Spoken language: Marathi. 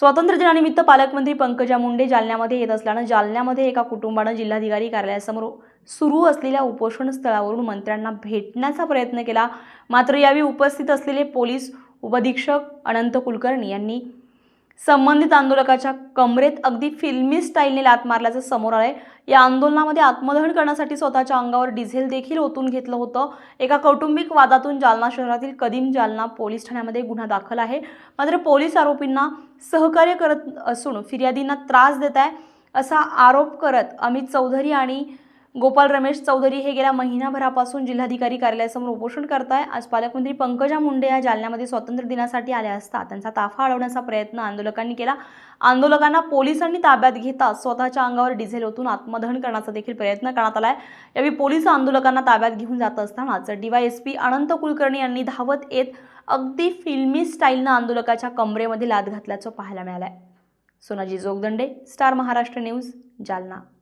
स्वातंत्र्य दिनानिमित्त पालकमंत्री पंकजा मुंडे जालन्यामध्ये येत असल्यानं जालन्यामध्ये एका कुटुंबानं जिल्हाधिकारी कार्यालयासमोर सुरू असलेल्या उपोषण स्थळावरून मंत्र्यांना भेटण्याचा प्रयत्न केला. मात्र यावेळी उपस्थित असलेले पोलीस उपअधीक्षक अनंत कुलकर्णी यांनी संबंधित आंदोलकाच्या कमरेत अगदी फिल्मी स्टाईलने लात मारल्याचं समोर आलंय. या आंदोलनामध्ये आत्मदहन करण्यासाठी स्वतःच्या अंगावर डिझेल देखील ओतून घेतलं होतं. एका कौटुंबिक वादातून जालना शहरातील कदीम जालना पोलीस ठाण्यामध्ये गुन्हा दाखल आहे. मात्र पोलीस आरोपींना सहकार्य करत असून फिर्यादींना त्रास देत आहे असा आरोप करत अमित चौधरी आणि गोपाल रमेश चौधरी हे गेल्या महिनाभरापासून जिल्हाधिकारी कार्यालयासमोर उपोषण करताय. आज पालकमंत्री पंकजा मुंडे या जालन्यामध्ये स्वातंत्र्य दिनासाठी आल्या असता. त्यांचा ताफा अडवण्याचा प्रयत्न आंदोलकांनी केला. आंदोलकांना पोलिसांनी ताब्यात घेता स्वतःच्या अंगावर डिझेल ओतून आत्मदहन करण्याचा देखील प्रयत्न करण्यात आलाय. यावेळी पोलीस आंदोलकांना ताब्यात घेऊन जात असतानाच डीवायएसपी अनंत कुलकर्णी यांनी धावत येत अगदी फिल्मी स्टाईलनं आंदोलकाच्या कमरेमध्ये लाद घातल्याचं पाहायला मिळालंय. Sonaji Jogdande star Maharashtra news Jalna.